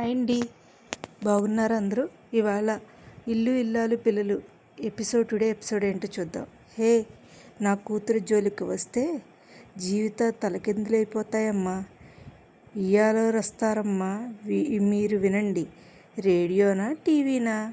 Hi అండి. బాగున్నారు అందరూ. ఇవాళ ఇల్లు ఇల్లాలు పిల్లలు ఎపిసోడ్ టుడే ఎపిసోడ్ ఏంటో చూద్దాం. హే నా కూతురు జోలికి వస్తే జీవిత తలకిందులైపోతాయమ్మా. ఇయ్యాలో రస్తారమ్మా వి- మీరు వినండి. రేడియోనా టీవీనా?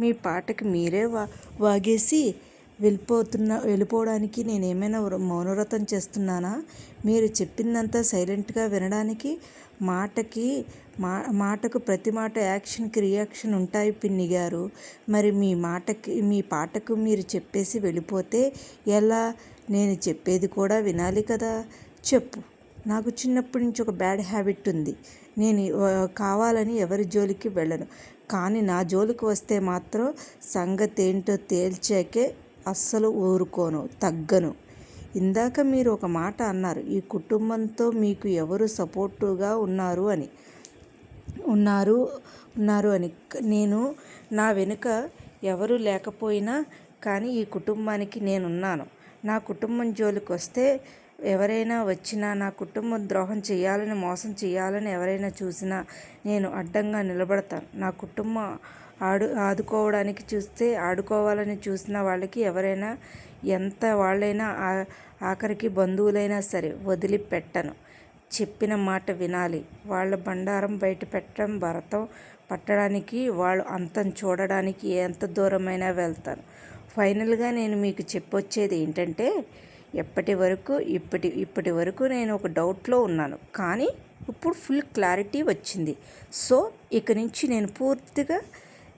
మీ పాటకి మీరే వా వాగేసి వెళ్ళిపోతున్న వెళ్ళిపోవడానికి నేను ఏమైనా మౌనవ్రతం చేస్తున్నానా? మీరు చెప్పిందంతా సైలెంట్గా వినడానికి మాటకి మా మాటకు ప్రతి మాట యాక్షన్కి రియాక్షన్ ఉంటాయి పిన్ని గారు. మరి మీ మాటకి మీ పాటకు మీరు చెప్పేసి వెళ్ళిపోతే ఎలా? నేను చెప్పేది కూడా వినాలి కదా? చెప్పు. నాకు చిన్నప్పటి నుంచి ఒక బ్యాడ్ హ్యాబిట్ ఉంది. నేను కావాలని ఎవరి జోలికి వెళ్ళను. కానీ నా జోలికి వస్తే మాత్రం సంగతి ఏంటో తేల్చాకే అస్సలు ఊరుకోను తగ్గను. ఇందాక మీరు ఒక మాట అన్నారు ఈ కుటుంబంతో మీకు ఎవరు సపోర్టుగా ఉన్నారు అని. ఉన్నారు ఉన్నారు అని. నేను నా వెనుక ఎవరు లేకపోయినా కానీ ఈ కుటుంబానికి నేనున్నాను. నా కుటుంబం జోలికి వస్తే ఎవరైనా వచ్చినా నా కుటుంబం ద్రోహం చేయాలని మోసం చేయాలని ఎవరైనా చూసినా నేను అడ్డంగా నిలబడతాను. నా కుటుంబం ఆడు ఆదుకోవడానికి చూస్తే ఆడుకోవాలని చూసిన వాళ్ళకి ఎవరైనా ఎంత వాళ్ళైనా ఆ- ఆఖరికి బంధువులైనా సరే వదిలిపెట్టను. చెప్పిన మాట వినాలి. వాళ్ళ బండారం బయట పెట్టడం భరతం పట్టడానికి వాళ్ళు అంతం చూడడానికి ఎంత దూరమైనా వెళ్తాను. ఫైనల్గా నేను మీకు చెప్పొచ్చేది ఏంటంటే ఎప్పటి వరకు ఇప్పటి ఇప్పటి వరకు నేను ఒక డౌట్లో ఉన్నాను. కానీ ఇప్పుడు ఫుల్ క్లారిటీ వచ్చింది. సో ఇక నుంచి నేను పూర్తిగా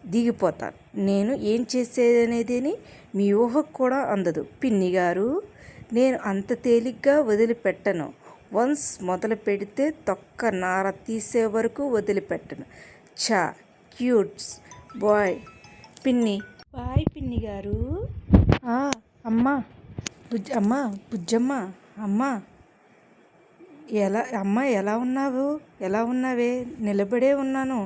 దిగిపోతాను నేను ఏం చేసేదనేది మీ ఊహకు కూడా అందదు. పిన్ని గారు నేను అంత తేలిగ్గా వదిలిపెట్టను. వన్స్ మొదలు పెడితే తొక్క నార తీసే వరకు వదిలిపెట్టను. చా క్యూట్స్ బాయ్. పిన్ని. బాయ్ పిన్ని గారు అమ్మా బుజ్జ అమ్మా బుజ్జమ్మ అమ్మా. ఎలా అమ్మ ఎలా ఉన్నావు? ఎలా ఉన్నావే? నిలబడే ఉన్నాను.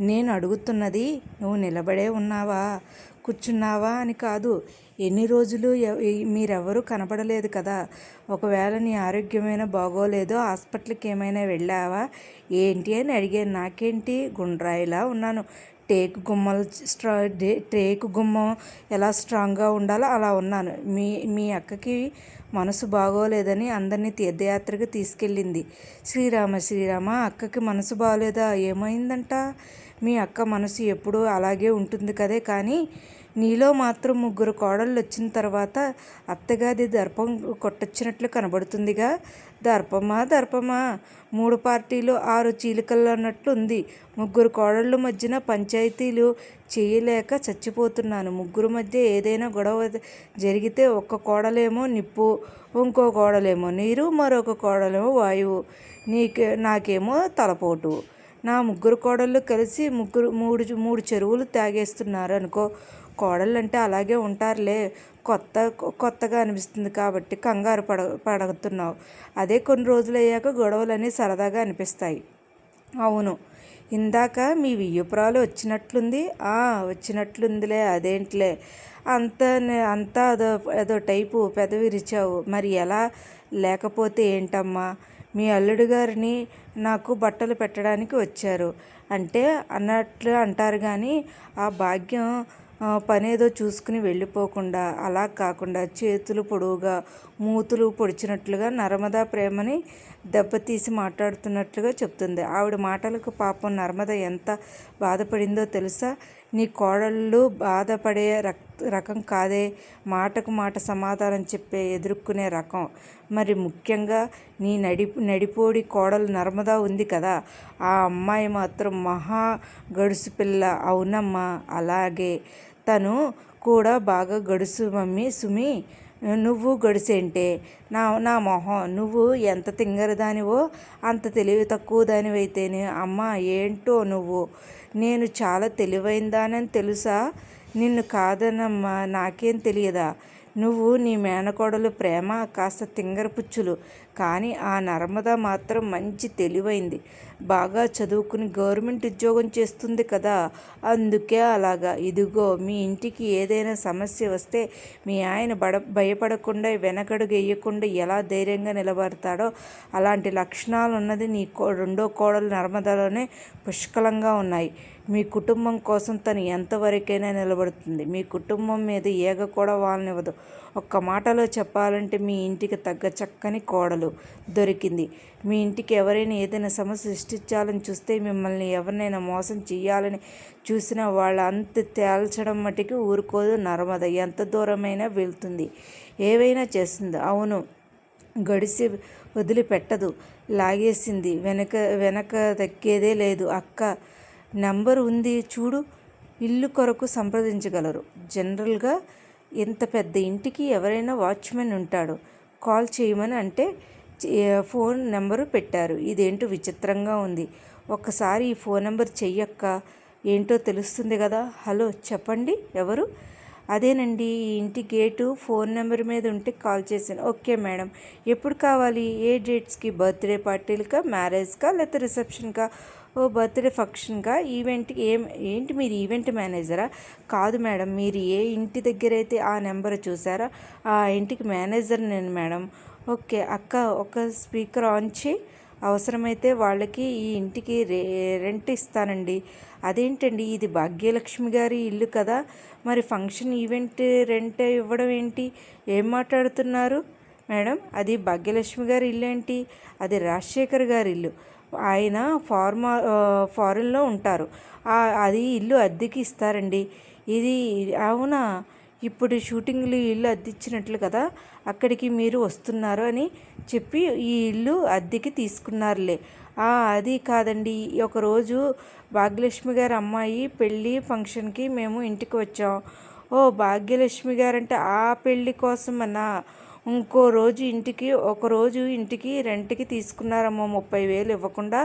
నేను అడుగుతున్నది నువ్వు నిలబడే ఉన్నావా? కూర్చున్నావా? అని కాదు. ఎన్ని రోజులు మీరెవరూ కనపడలేదు కదా. ఒకవేళ నీ ఆరోగ్యమైనా బాగోలేదో హాస్పిటల్కి ఏమైనా వెళ్ళావా? ఏంటి అని అడిగాను. నాకేంటి? గుండ్రాయిలా ఉన్నాను. టేకు గుమ్మలు స్ట్రా డే- టేకు గుమ్మం ఎలా స్ట్రాంగ్గా ఉండాలో అలా ఉన్నాను. మీ మీ అక్కకి మనసు బాగోలేదని అందరినీ తీర్థయాత్రకు తీసుకెళ్ళింది. శ్రీరామ శ్రీరామ అక్కకి మనసు బాగోలేదా ఏమైందంట? మీ అక్క మనసు ఎప్పుడూ అలాగే ఉంటుంది కదే కానీ నీలో మాత్రం ముగ్గురు కోడళ్ళు వచ్చిన తర్వాత అత్తగాది దర్పం కొట్టొచ్చినట్లు కనబడుతుందిగా. దర్పమా దర్పమా మూడు పార్టీలు ఆరు చీలికలు అన్నట్లు ఉంది. ముగ్గురు కోడళ్ళ మధ్యన పంచాయతీలు చేయలేక చచ్చిపోతున్నాను. ముగ్గురు మధ్య ఏదైనా గొడవ జరిగితే ఒక్క కోడలేమో నిప్పు ఇంకో కోడలేమో నీరు మరొక కోడలేమో వాయువు. నీకే నాకేమో తలపోటు. నా ముగ్గురు కోడళ్ళు కలిసి ముగ్గురు మూడు మూడు చెరువులు తాగేస్తున్నారు అనుకో కోడళ్ళు అంటే అలాగే ఉంటారులే. కొత్త కొత్తగా అనిపిస్తుంది కాబట్టి కంగారు పడ పడుతున్నావు అదే కొన్ని రోజులు అయ్యాక గొడవలన్నీ సరదాగా అనిపిస్తాయి. అవును. ఇందాక మీ వియ్యపురాలు వచ్చినట్లుంది. వచ్చినట్లుందిలే అదేంటిలే. అంత అంతా అదో అదో టైపు పెదవిరిచావు. మరి ఎలా? లేకపోతే ఏంటమ్మా? మీ అల్లుడు గారిని నాకు బట్టలు పెట్టడానికి వచ్చారు. అంటే అన్నట్లు అంటారు కానీ ఆ భాగ్యం పనేదో చూసుకుని వెళ్ళిపోకుండా అలా కాకుండా చేతులు పొడవుగా మూతులు పొడిచినట్లుగా నర్మదా ప్రేమని దెబ్బతీసి మాట్లాడుతున్నట్లుగా చెప్తుంది. ఆవిడ మాటలకు పాపం నర్మద ఎంత బాధపడిందో తెలుసా? నీ కోడళ్ళు బాధపడే రక్ రకం కాదే. మాటకు మాట సమాధానం చెప్పే ఎదుర్కొనే రకం. మరి ముఖ్యంగా నీ నడి నడిపోడి కోడలు నర్మదా ఉంది కదా. ఆ అమ్మాయి మాత్రం మహా గడుసు పిల్ల. అవునమ్మా అలాగే. తను కూడా బాగా గడుసు మమ్మీ సుమి. నువ్వు గడిసేంటే నా నా మొహం నువ్వు ఎంత తింగరదానివో అంత తెలివి తక్కువ దానివైతేనే అమ్మ ఏంటో నువ్వు? నేను చాలా తెలివైందానని తెలుసా? నిన్ను కాదనమ్మా నాకేం తెలియదా? నువ్వు నీ మేనకోడలు ప్రేమ కాస్త తింగర పుచ్చులు కానీ ఆ నర్మద మాత్రం మంచి తెలివైంది. బాగా చదువుకుని గవర్నమెంట్ ఉద్యోగం చేస్తుంది కదా అందుకే అలాగా. ఇదిగో మీ ఇంటికి ఏదైనా సమస్య వస్తే మీ ఆయన బడ భయపడకుండా వెనకడుగు వేయకుండా ఎలా ధైర్యంగా నిలబడతాడో అలాంటి లక్షణాలు ఉన్నది నీ కో రెండో కోడలు నర్మదలోనే పుష్కలంగా ఉన్నాయి. మీ కుటుంబం కోసం తను ఎంతవరకైనా నిలబడుతుంది. మీ కుటుంబం మీద ఏగ కూడా వాళ్ళనివ్వదు ఒక్క మాటలో చెప్పాలంటే మీ ఇంటికి తగ్గ చక్కని కోడలు. దొరికింది. మీ ఇంటికి ఎవరైనా ఏదైనా సమస్య సృష్టించాలని చూస్తే మిమ్మల్ని ఎవరినైనా మోసం చేయాలని చూసినా వాళ్ళ అంత తేల్చడం మటుకు ఊరుకోదు నర్మద. ఎంత దూరమైనా వెళ్తుంది ఏవైనా చేస్తుంది. అవును గడిసి వదిలిపెట్టదు లాగేసింది. వెనక వెనక దక్కేదే లేదు. అక్క నెంబర్ ఉంది చూడు ఇల్లు కొరకు సంప్రదించగలరు. జనరల్గా ఇంత పెద్ద ఇంటికి ఎవరైనా వాచ్మెన్ ఉంటాడు. కాల్ చేయమని అంటే ఫోన్ నెంబరు పెట్టారు. ఇదేంటో విచిత్రంగా ఉంది. ఒక్కసారి ఈ ఫోన్ నెంబర్ చెయ్యక్క. ఏంటో తెలుస్తుంది కదా. హలో చెప్పండి. ఎవరు? అదేనండి ఈ ఇంటి గేటు ఫోన్ నెంబర్ మీద ఉంటే కాల్ చేశాను. Okay madam. ఎప్పుడు కావాలి? ఏ డేట్స్కి? బర్త్డే పార్టీలకా? మ్యారేజ్కా? లేకపోతే రిసెప్షన్కా? ఓ బర్త్డే ఫంక్షన్గా ఈవెంట్కి ఏం ఏంటి మీరు ఈవెంట్ మేనేజరా? కాదు మేడం మీరు ఏ ఇంటి దగ్గర అయితే ఆ నెంబర్ చూసారా ఆ ఇంటికి మేనేజర్ నేను మేడం. ఓకే అక్క ఒక స్పీకర్ ఆన్ చేయి. అవసరమైతే వాళ్ళకి ఈ ఇంటికి రే రెంట్ ఇస్తానండి. అదేంటండి ఇది భాగ్యలక్ష్మి గారి ఇల్లు కదా. మరి ఫంక్షన్ ఈవెంట్ రెంట్ ఇవ్వడం ఏంటి? ఏం మాట్లాడుతున్నారు? మేడం అది భాగ్యలక్ష్మి గారి ఇల్లు ఏంటి అది రాజశేఖర్ గారి ఇల్లు. ఆయన ఫార్మా ఫారెన్లో ఉంటారు. అది ఇల్లు అద్దెకి ఇస్తారండి. ఇది అవునా? ఇప్పుడు షూటింగ్లు ఇల్లు అద్దెచ్చినట్లు కదా అక్కడికి మీరు వస్తున్నారు అని చెప్పి ఈ ఇల్లు అద్దెకి తీసుకున్నారులే. అది కాదండి. ఒకరోజు భాగ్యలక్ష్మి గారి అమ్మాయి పెళ్ళి ఫంక్షన్కి మేము ఇంటికి వచ్చాం. ఓ భాగ్యలక్ష్మి గారంటే ఆ పెళ్ళి కోసమన్నా ఇంకో రోజు ఇంటికి ఒక రోజు ఇంటికి రెంట్కి తీసుకున్నారమ్మా ముప్పై వేలు ఇవ్వకుండా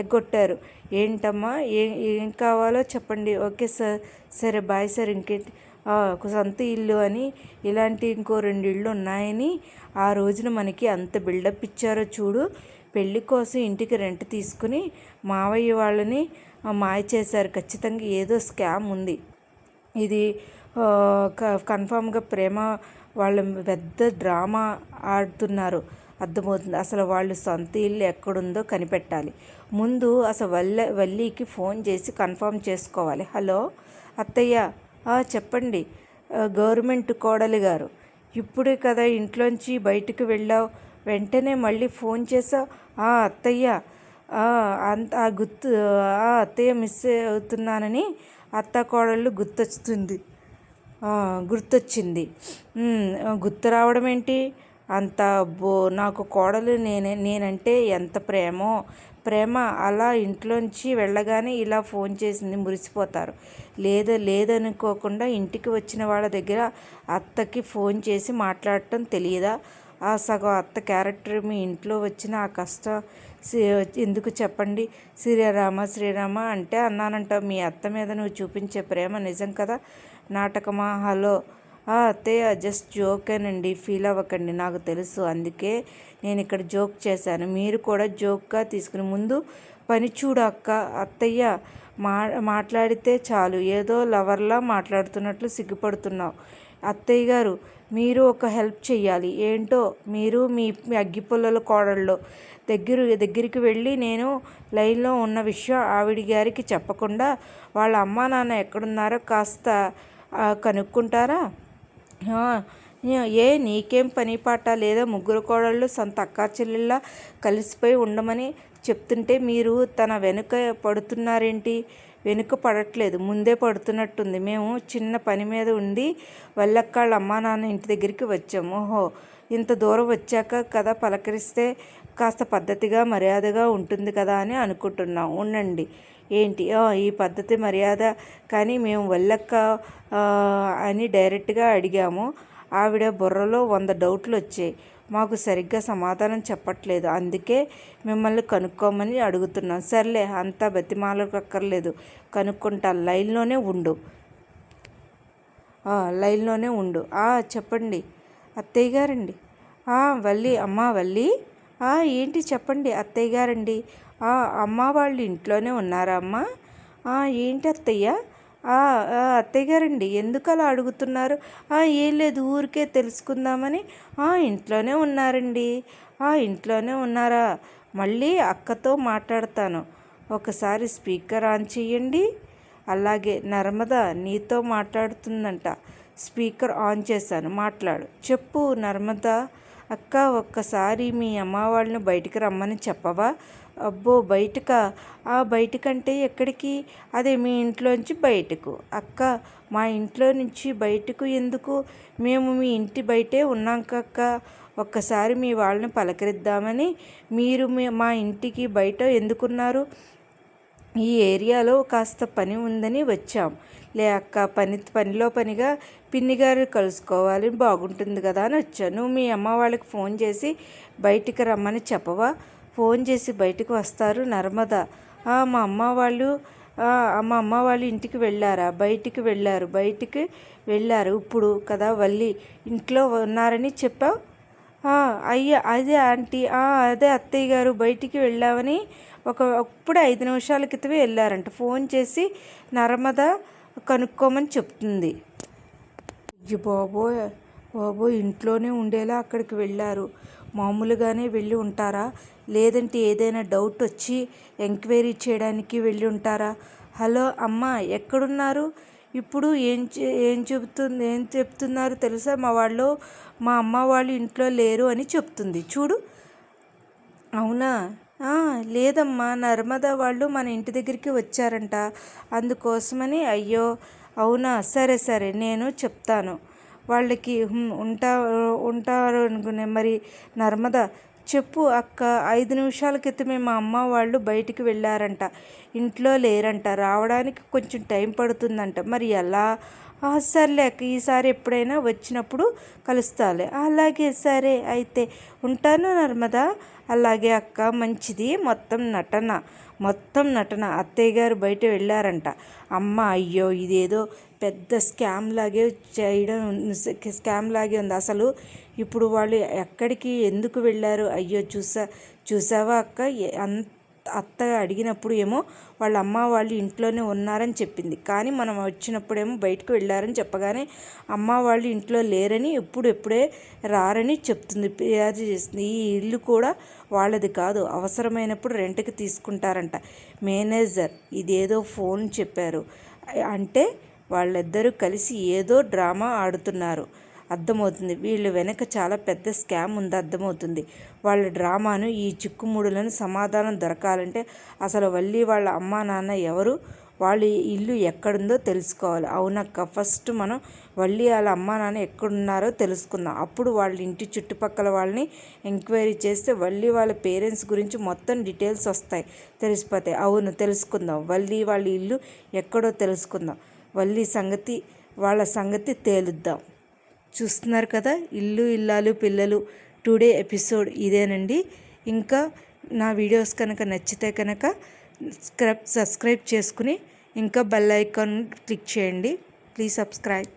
ఎగ్గొట్టారు. ఏంటమ్మా? ఏ ఏం కావాలో చెప్పండి. Okay sir. సరే బాయ్ సార్ ఇంకేంటి? ఒక సొంత ఇల్లు అని ఇలాంటి ఇంకో రెండు ఇళ్ళు ఉన్నాయని ఆ రోజున మనకి అంత బిల్డప్ ఇచ్చారో చూడు. పెళ్ళి కోసం ఇంటికి రెంట్ తీసుకుని మావయ్య వాళ్ళని మాయ చేశారు. ఖచ్చితంగా ఏదో స్కామ్ ఉంది. ఇది కన్ఫామ్గా ప్రేమ వాళ్ళు పెద్ద డ్రామా ఆడుతున్నారు. అర్థమవుతుంది. అసలు వాళ్ళు సొంత ఇల్లు ఎక్కడుందో కనిపెట్టాలి. ముందు అసలు వల్ల వల్లీకి ఫోన్ చేసి కన్ఫర్మ్ చేసుకోవాలి. హలో అత్తయ్య చెప్పండి. గవర్నమెంట్ కోడలి గారు ఇప్పుడే కదా ఇంట్లోంచి బయటకు వెళ్ళావు. వెంటనే మళ్ళీ ఫోన్ చేసావు? అత్తయ్య అంత గుర్తు అత్తయ్య మిస్ అవుతున్నానని అత్త కోడళ్ళు గుర్తొస్తుంది. గుర్తొచ్చింది. గుర్తు రావడం ఏంటి? అంత బో నాకు కోడలు నేనే నేనంటే ఎంత ప్రేమో. ప్రేమ అలా ఇంట్లోంచి వెళ్ళగానే ఇలా ఫోన్ చేసింది మురిసిపోతారు. లేదా లేదనుకోకుండా ఇంటికి వచ్చిన వాళ్ళ దగ్గర అత్తకి ఫోన్ చేసి మాట్లాడటం తెలియదా ఆ సగం అత్త క్యారెక్టర్ మీ ఇంట్లో వచ్చిన ఆ కష్టం ఎందుకు చెప్పండి? శ్రీరామ శ్రీరామ అంటే అన్నానంట మీ అత్త మీద నువ్వు చూపించే ప్రేమ నిజం కదా? నాటకమా? హలో. అత్తయ్య జస్ట్ జోకేనండి ఫీల్ అవ్వకండి నాకు తెలుసు. అందుకే నేను ఇక్కడ జోక్ చేశాను. మీరు కూడా జోక్గా తీసుకుని ముందు పని చూడు అక్క. అత్తయ్య మా మాట్లాడితే చాలు. ఏదో లవర్లా మాట్లాడుతున్నట్లు సిగ్గుపడుతున్నావు. అత్తయ్య గారు మీరు ఒక హెల్ప్ చేయాలి ఏంటో? మీరు మీ అగ్గిపుల్లల కోడళ్ళు. దగ్గర దగ్గరికి వెళ్ళి నేను లైన్లో ఉన్న విషయం ఆవిడ గారికి చెప్పకుండా వాళ్ళ అమ్మా నాన్న ఎక్కడున్నారో కాస్త కనుక్కుంటారా? ఏ నీకేం పని పాట లేదా ముగ్గురు కోడళ్ళు సొంత అక్కా చెల్లెళ్ళ కలిసిపోయి ఉండమని చెప్తుంటే మీరు తన వెనుక పడుతున్నారేంటి? వెనుక పడట్లేదు ముందే పడుతున్నట్టుంది. మేము చిన్న పని మీద ఉండి వల్లక్కాళ్ళ అమ్మా నాన్న ఇంటి దగ్గరికి వచ్చాము ఓహో ఇంత దూరం వచ్చాక కదా పలకరిస్తే కాస్త పద్ధతిగా మర్యాదగా ఉంటుంది కదా అని అనుకుంటున్నాం. ఉండండి. ఏంటి? ఈ పద్ధతి మర్యాద కానీ మేము వెళ్ళక్క అని డైరెక్ట్గా అడిగాము. ఆవిడ బుర్రలో వంద డౌట్లు వచ్చాయి. మాకు సరిగ్గా సమాధానం చెప్పట్లేదు. అందుకే మిమ్మల్ని కనుక్కోమని అడుగుతున్నాం. సర్లే అంతా బతిమాలకక్కర్లేదు కనుక్కుంటా. లైన్లోనే ఉండు. లైన్లోనే ఉండు. చెప్పండి. అత్తయ్య గారండి. వల్లి అమ్మా వల్లి. ఏంటి చెప్పండి అత్తయ్య గారండి? "ఆ, అమ్మ వాళ్ళు ఇంట్లోనే ఉన్నారా అమ్మ? "ఆ, ఏంటి అత్తయ్య? "ఆ, అత్తయ్య గారండి ఎందుకు అలా అడుగుతున్నారు? "ఆ, ఏం లేదు ఊరికే తెలుసుకుందామని. "ఆ, ఇంట్లోనే ఉన్నారండి. "ఆ, ఇంట్లోనే ఉన్నారా? మళ్ళీ అక్కతో మాట్లాడతాను. ఒకసారి స్పీకర్ ఆన్ చేయండి. అలాగే నర్మద నీతో మాట్లాడుతుందంట. స్పీకర్ ఆన్ చేశాను మాట్లాడు. చెప్పు నర్మద. అక్క ఒక్కసారి మీ అమ్మ వాళ్ళని బయటికి రమ్మని చెప్పవా? అబ్బో బయటక? ఆ బయటకంటే ఎక్కడికి? అదే మీ ఇంట్లోంచి బయటకు. అక్క మా ఇంట్లో నుంచి బయటకు ఎందుకు? మేము మీ ఇంటి బయటే ఉన్నాం కక్క. ఒక్కసారి మీ వాళ్ళని పలకరిద్దామని మీరు మా ఇంటికి బయట ఎందుకున్నారు? ఈ ఏరియాలో కాస్త పని ఉందని వచ్చాం. లే అక్క పని పనిలో పనిగా పిన్ని గారు కలుసుకోవాలి బాగుంటుంది కదా అని వచ్చాను. మీ అమ్మ వాళ్ళకి ఫోన్ చేసి బయటికి రమ్మని చెప్పవా? ఫోన్ చేసి బయటకు వస్తారు నర్మద. మా అమ్మ వాళ్ళు మా అమ్మ వాళ్ళు ఇంటికి వెళ్ళారా? బయటికి వెళ్ళారు బయటికి వెళ్ళారు. ఇప్పుడు కదా వల్లి ఇంట్లో ఉన్నారని చెప్పావు? అయ్యా అదే ఆంటీ అదే అత్తయ్య గారు బయటికి వెళ్ళామని ఒక అప్పుడే ఐదు నిమిషాల క్రితమే వెళ్ళారంట. ఫోన్ చేసి నర్మద కనుక్కోమని చెప్తుంది. అయ్య బాబోయ్ బాబోయ్ ఇంట్లోనే ఉండేలా అక్కడికి వెళ్ళారు. మామూలుగానే వెళ్ళి ఉంటారా? లేదంటే ఏదైనా డౌట్ వచ్చి ఎంక్వైరీ చేయడానికి వెళ్ళి ఉంటారా? హలో అమ్మ ఎక్కడున్నారు? ఇప్పుడు ఏం ఏం చెబుతుంది ఏం చెప్తున్నారు తెలుసా? మా వాళ్ళు మా అమ్మ వాళ్ళు ఇంట్లో లేరు అని చెప్తుంది. చూడు. అవునా? లేదమ్మా. నర్మదా వాళ్ళు మన ఇంటి దగ్గరికి వచ్చారంట. అందుకోసమని అయ్యో అవునా? సరే సరే. నేను చెప్తాను. వాళ్ళకి ఉంటా ఉంటారు అనుకునే మరి నర్మద చెప్పు అక్క ఐదు నిమిషాల క్రితమే మా అమ్మ వాళ్ళు బయటికి వెళ్ళారంట. ఇంట్లో లేరంట. రావడానికి కొంచెం టైం పడుతుందంట. మరి ఎలా? సర్లే అక్క ఈసారి ఎప్పుడైనా వచ్చినప్పుడు కలుస్తాలే. అలాగే సరే అయితే ఉంటాను నర్మదా. అలాగే అక్క మంచిది. మొత్తం నటన మొత్తం నటన. అత్తయ్య గారు బయట వెళ్ళారంట. అమ్మ అయ్యో ఇదేదో పెద్ద స్కామ్ లాగే చేయడం స్కామ్ లాగే ఉంది. అసలు ఇప్పుడు వాళ్ళు ఎక్కడికి ఎందుకు వెళ్ళారు? అయ్యో చూసా చూసావా అక్క? అంత అత్త అడిగినప్పుడు ఏమో వాళ్ళ అమ్మ వాళ్ళు ఇంట్లోనే ఉన్నారని చెప్పింది. కానీ మనం వచ్చినప్పుడేమో బయటకు వెళ్ళారని చెప్పగానే అమ్మ వాళ్ళు ఇంట్లో లేరని ఎప్పుడు ఎప్పుడే రారని చెప్తుంది ఫిర్యాదు చేస్తుంది. ఈ ఇల్లు కూడా వాళ్ళది కాదు. అవసరమైనప్పుడు రెంట్కి తీసుకుంటారంట. మేనేజర్ ఇదేదో ఫోన్ చెప్పారు. అంటే వాళ్ళిద్దరూ కలిసి ఏదో డ్రామా ఆడుతున్నారు. అర్థమవుతుంది. వీళ్ళు వెనక చాలా పెద్ద స్కామ్ ఉంది. అర్థమవుతుంది. వాళ్ళ డ్రామాను ఈ చిక్కుముడులను సమాధానం దొరకాలంటే అసలు వల్లి వాళ్ళ అమ్మా నాన్న ఎవరు? వాళ్ళ ఇల్లు ఎక్కడుందో తెలుసుకోవాలి. అవునక్క ఫస్ట్ మనం వల్లి వాళ్ళ అమ్మా నాన్న ఎక్కడున్నారో తెలుసుకుందాం. అప్పుడు వాళ్ళ ఇంటి చుట్టుపక్కల వాళ్ళని ఎంక్వైరీ చేస్తే వల్లి వాళ్ళ పేరెంట్స్ గురించి మొత్తం డీటెయిల్స్ వస్తాయి. తెలిసిపోతాయి. అవును తెలుసుకుందాం. వల్లి వాళ్ళ ఇల్లు ఎక్కడో తెలుసుకుందాం. వల్లి సంగతి వాళ్ళ సంగతి తేలుద్దాం. చూస్తున్నారు కదా ఇల్లు ఇల్లాలు పిల్లలు టుడే ఎపిసోడ్ ఇదేనండి. ఇంకా నా వీడియోస్ కనుక నచ్చితే కనుక సబ్స్క్రైబ్ చేసుకుని ఇంకా బెల్ ఐకాన్ క్లిక్ చేయండి. Please subscribe.